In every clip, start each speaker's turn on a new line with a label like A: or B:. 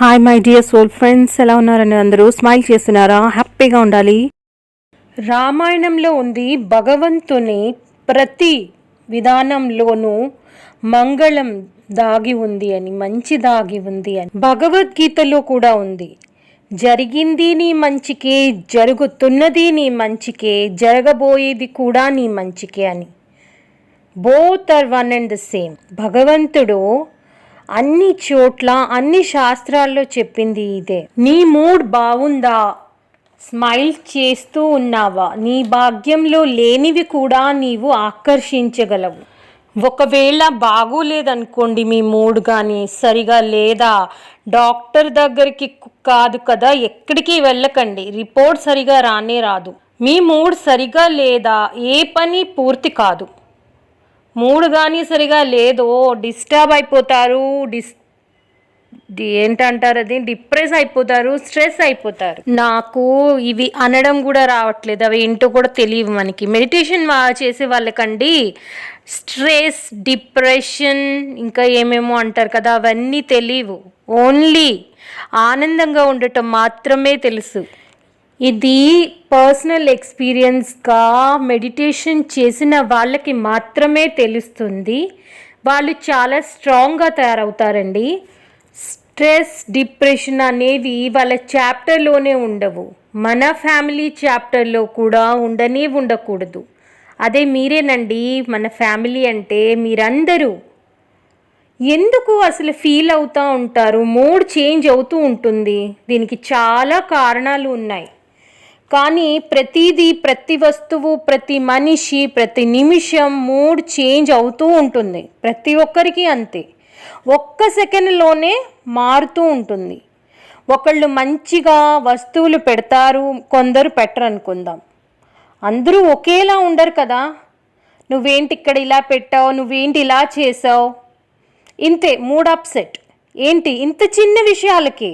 A: Hi my dear soul friends ఎలా ఉన్నారని అందరూ? స్మైల్ చేస్తున్నారా? హ్యాపీగా ఉండాలి? రామాయణంలో ఉంది భగవంతుని ప్రతి విధానంలోనూ మంగళం దాగి ఉంది అని మంచి దాగి ఉంది అని. భగవద్గీతలో కూడా ఉంది. జరిగింది నీ మంచికే జరుగుతున్నది నీ మంచికే జరగబోయేది కూడా నీ మంచికే అని. Both are one and the same భగవంతుడు అన్ని చోట్ల అన్ని శాస్త్రాల్లో చెప్పింది ఇదే. నీ మూడ్ బాగుందా స్మైల్ చేస్తూ ఉన్నావా? నీ భాగ్యంలో లేనివి కూడా నీవు ఆకర్షించగలవు. ఒకవేళ బాగోలేదనుకోండి మీ మూడ్ కానీ సరిగా లేదా. డాక్టర్ దగ్గరికి కాదు కదా ఎక్కడికి వెళ్ళకండి. రిపోర్ట్ సరిగా రానే రాదు. మీ మూడ్ సరిగా లేదా ఏ పని పూర్తి కాదు. మూడు కానీ సరిగా లేదో డిస్టర్బ్ అయిపోతారు డిస్ ఏంటంటారు అది? డిప్రెస్ అయిపోతారు స్ట్రెస్ అయిపోతారు. నాకు ఇవి అనడం కూడా రావట్లేదు అవి ఏంటో కూడా తెలియవు మనకి. మెడిటేషన్ చేసే వాళ్ళకండి స్ట్రెస్ డిప్రెషన్ ఇంకా ఏమేమో అంటారు కదా అవన్నీ తెలియవు. ఓన్లీ ఆనందంగా ఉండటం మాత్రమే తెలుసు. ఇది పర్సనల్ ఎక్స్పీరియన్స్గా మెడిటేషన్ చేసిన వాళ్ళకి మాత్రమే తెలుస్తుంది. వాళ్ళు చాలా స్ట్రాంగ్గా తయారవుతారండి. స్ట్రెస్ డిప్రెషన్ అనేవి వాళ్ళ చాప్టర్లోనే ఉండవు. మన ఫ్యామిలీ చాప్టర్లో కూడా ఉండనే ఉండకూడదు. అదే మీరేనండి మన ఫ్యామిలీ అంటే మీరందరూ ఎందుకు అసలు ఫీల్ అవుతూ ఉంటారు? మూడ్ చేంజ్ అవుతూ ఉంటుంది. దీనికి చాలా కారణాలు ఉన్నాయి. కానీ ప్రతిదీ ప్రతి వస్తువు ప్రతి మనిషి ప్రతి నిమిషం మూడ్ చేంజ్ అవుతూ ఉంటుంది. ప్రతి ఒక్కరికి అంతే. ఒక్క సెకండ్లోనే మారుతూ ఉంటుంది. ఒకళ్ళు మంచిగా వస్తువులు పెడతారు కొందరు పెట్టరు అనుకుందాం అందరూ ఒకేలా ఉండరు కదా. నువ్వేంటి ఇక్కడ ఇలా పెట్టావు నువ్వేంటి ఇలా చేసావు? ఇంతే మూడ్ అప్సెట్ ఏంటి? ఇంత చిన్న విషయాలకి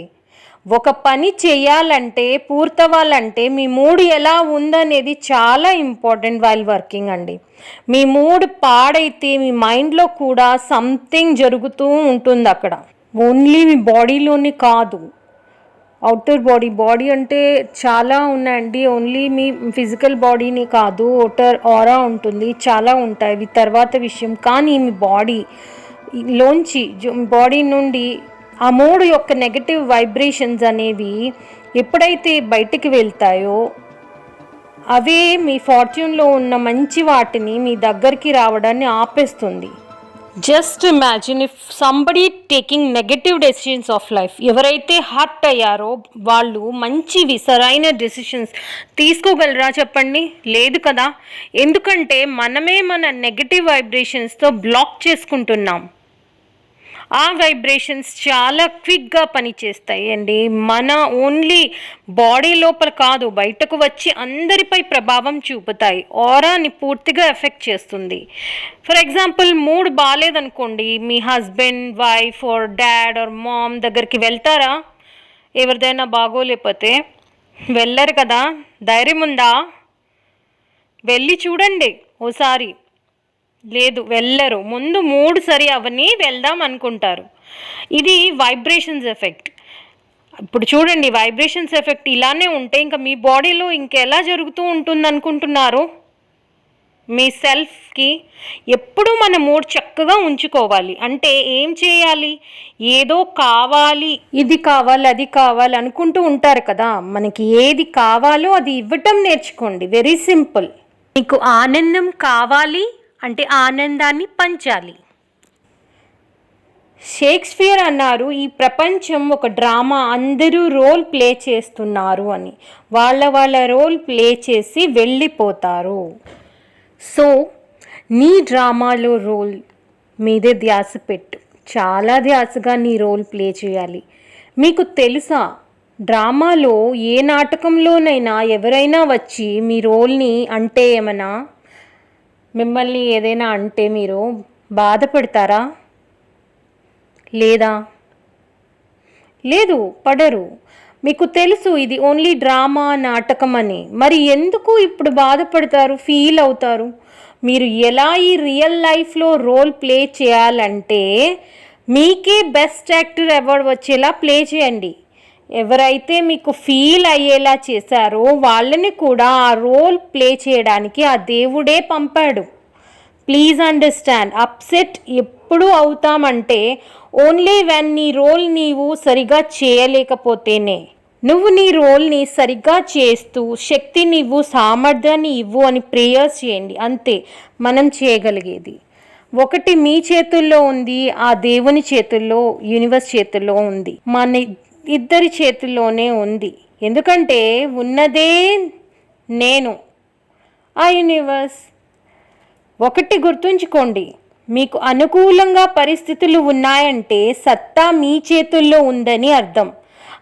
A: ఒక పని చేయాలంటే పూర్తవ్వాలంటే మీ మూడ్ ఎలా ఉందనేది చాలా ఇంపార్టెంట్ వైల్ వర్కింగ్ అండి. మీ మూడ్ పాడైతే మీ మైండ్లో కూడా సంథింగ్ జరుగుతూ ఉంటుంది అక్కడ. ఓన్లీ మీ బాడీలోని కాదు. అవుటర్ బాడీ బాడీ అంటే చాలా ఉన్నాయండి. ఓన్లీ మీ ఫిజికల్ బాడీని కాదు ఓటర్ ఆరా ఉంటుంది. చాలా ఉంటాయి. ఇవి తర్వాత విషయం కానీ మీ బాడీ లోంచి బాడీ నుండి ఆ మూడు యొక్క నెగటివ్ వైబ్రేషన్స్ అనేవి ఎప్పుడైతే బయటికి వెళ్తాయో అవే మీ ఫార్చ్యూన్లో ఉన్న మంచి వాటిని మీ దగ్గరికి రావడాన్ని ఆపేస్తుంది. Just imagine if somebody taking negative decisions of life ఎవరైతే హర్ట్ అయ్యారో వాళ్ళు మంచివి సరైన డెసిషన్స్ తీసుకోగలరా చెప్పండి? లేదు కదా? ఎందుకంటే మనమే మన నెగటివ్ వైబ్రేషన్స్తో బ్లాక్ చేసుకుంటున్నాం. ఆ వైబ్రేషన్స్ చాలా క్విక్గా పనిచేస్తాయి అండి మన ఓన్లీ బాడీ లోపల కాదు బయటకు వచ్చి అందరిపై ప్రభావం చూపుతాయి. ఆరాని పూర్తిగా ఎఫెక్ట్ చేస్తుంది. ఫర్ ఎగ్జాంపుల్ మూడ్ బాగాలేదనుకోండి మీ husband wife or dad or mom దగ్గరికి వెళ్తారా? ఎవరిదైనా బాగోలేకపోతే వెళ్ళరు కదా? ధైర్యం ఉందా వెళ్ళి చూడండి. ఓసారి లేదు వెళ్ళరు. ముందు మూడు సరి అవని వెళ్దాం అనుకుంటారు. ఇది వైబ్రేషన్స్ ఎఫెక్ట్ ఇప్పుడు చూడండి వైబ్రేషన్స్ ఎఫెక్ట్ ఇలానే ఉంటే ఇంకా మీ బాడీలో ఇంకెలా జరుగుతూ ఉంటుంది అనుకుంటున్నారు మీ సెల్ఫ్కి ఎప్పుడూ మన మూడ్ చక్కగా ఉంచుకోవాలి. అంటే ఏం చేయాలి? ఏదో కావాలి. ఇది కావాలి అది కావాలి అనుకుంటూ ఉంటారు కదా. మనకి ఏది కావాలో అది ఇవ్వటం నేర్చుకోండి. వెరీ సింపుల్ మీకు ఆనందం కావాలి అంటే ఆనందాన్ని పంచాలి. షేక్స్పియర్ అన్నారు ఈ ప్రపంచం ఒక డ్రామా అందరూ రోల్ ప్లే చేస్తున్నారు అని. వాళ్ళ వాళ్ళ రోల్ ప్లే చేసి వెళ్ళిపోతారు. సో నీ డ్రామాలో రోల్ మీదే ధ్యాస పెట్టు. చాలా ధ్యాసగా నీ రోల్ ప్లే చేయాలి. మీకు తెలుసా డ్రామాలో ఏ నాటకంలోనైనా ఎవరైనా వచ్చి మీ రోల్ని అంటే ఏమన్నా మిమ్మల్ని ఏదైనా అంటే మీరు బాధపడతారా? లేదా? లేదు పడరు. మీకు తెలుసు ఇది ఓన్లీ డ్రామా నాటకం అని. మరి ఎందుకు ఇప్పుడు బాధపడతారు ఫీల్ అవుతారు? మీరు ఎలా ఈ రియల్ లైఫ్లో రోల్ ప్లే చేయాలంటే మీకే బెస్ట్ యాక్టర్ అవార్డు వచ్చేలా ప్లే చేయండి. ఎవరైతే మీకు ఫీల్ అయ్యేలా చేశారో వాళ్ళని కూడా ఆ రోల్ ప్లే చేయడానికి ఆ దేవుడే పంపాడు. ప్లీజ్ అండర్స్టాండ్ అప్సెట్ ఎప్పుడు అవుతామంటే ఓన్లీ వెన్ నీ రోల్ నీవు సరిగా చేయలేకపోతేనే. నువ్వు నీ రోల్ని సరిగ్గా చేస్తూ శక్తిని ఇవ్వు సామర్థ్యాన్ని ఇవ్వు అని ప్రేయర్స్ చేయండి. అంతే మనం చేయగలిగేది. ఒకటి మీ చేతుల్లో ఉంది ఆ దేవుని చేతుల్లో యూనివర్స్ చేతుల్లో ఉంది. మన ఇద్దరి చేతుల్లోనే ఉంది. ఎందుకంటే ఉన్నదే నేను. ఆ యూనివర్స్ ఒకటి గుర్తుంచుకోండి. మీకు అనుకూలంగా పరిస్థితులు ఉన్నాయంటే సత్తా మీ చేతుల్లో ఉందని అర్థం.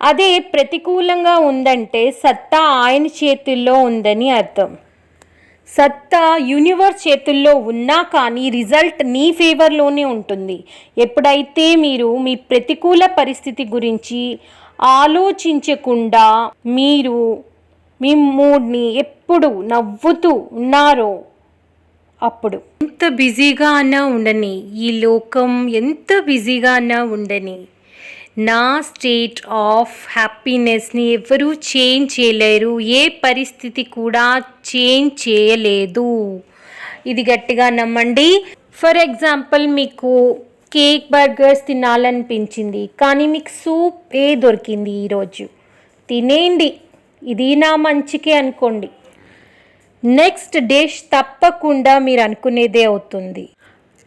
A: అదే ప్రతికూలంగా ఉందంటే సత్తా ఆయన చేతుల్లో ఉందని అర్థం. సత్తా యూనివర్స్ చేతుల్లో ఉన్నా కానీ రిజల్ట్ నీ ఫేవర్లోనే ఉంటుంది. ఎప్పుడైతే మీరు మీ ప్రతికూల పరిస్థితి గురించి ఆలోచించకుండా మీరు మీ మూడ్ని ఎప్పుడు నవ్వుతూ ఉన్నారో అప్పుడు. ఎంత బిజీగా అన్నా ఉండని ఈ లోకం ఎంత బిజీగా అన్నా ఉండని నా స్టేట్ ఆఫ్ హ్యాపీనెస్ని ఎవరూ చేంజ్ చేయలేరు. ఏ పరిస్థితి కూడా చేంజ్ చేయలేదు. ఇది గట్టిగా నమ్మండి. ఫర్ ఎగ్జాంపుల్ మీకు కేక్ బర్గర్స్ తినాలనిపించింది. కానీ మీకు సూప్ ఏ దొరికింది ఈరోజు తినేయండి. ఇది నా మంచికే అనుకోండి. నెక్స్ట్ డిష్ తప్పకుండా మీరు అనుకునేదే అవుతుంది.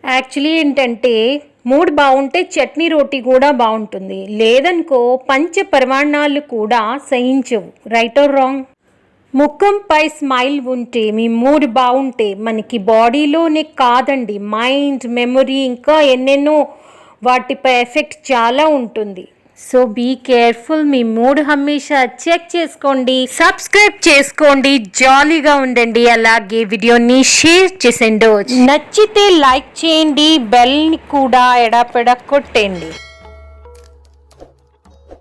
A: యాక్చువల్లీ ఏంటంటే మూడ్ బాగుంటే చట్నీ రోటీ కూడా బాగుంటుంది. లేదనుకో పంచ పరిమాణాలు కూడా సహించవు. Right or wrong? ముఖంపై స్మైల్ ఉంటే మీ మూడ్ బాగుంటే మనకి బాడీలోనే కాదండి. మైండ్ మెమొరీ ఇంకా ఎన్నెన్నో వాటిపై ఎఫెక్ట్ చాలా ఉంటుంది. సో బీ కేర్ఫుల్ మీ మూడ్ హమేషా చెక్ చేసుకోండి. సబ్స్క్రైబ్ చేసుకోండి. జాలీగా ఉండండి. అలాగే వీడియోని షేర్ చేసేయండి. నచ్చితే లైక్ చేయండి. బెల్ని కూడా ఎడాపెడా కొట్టేయండి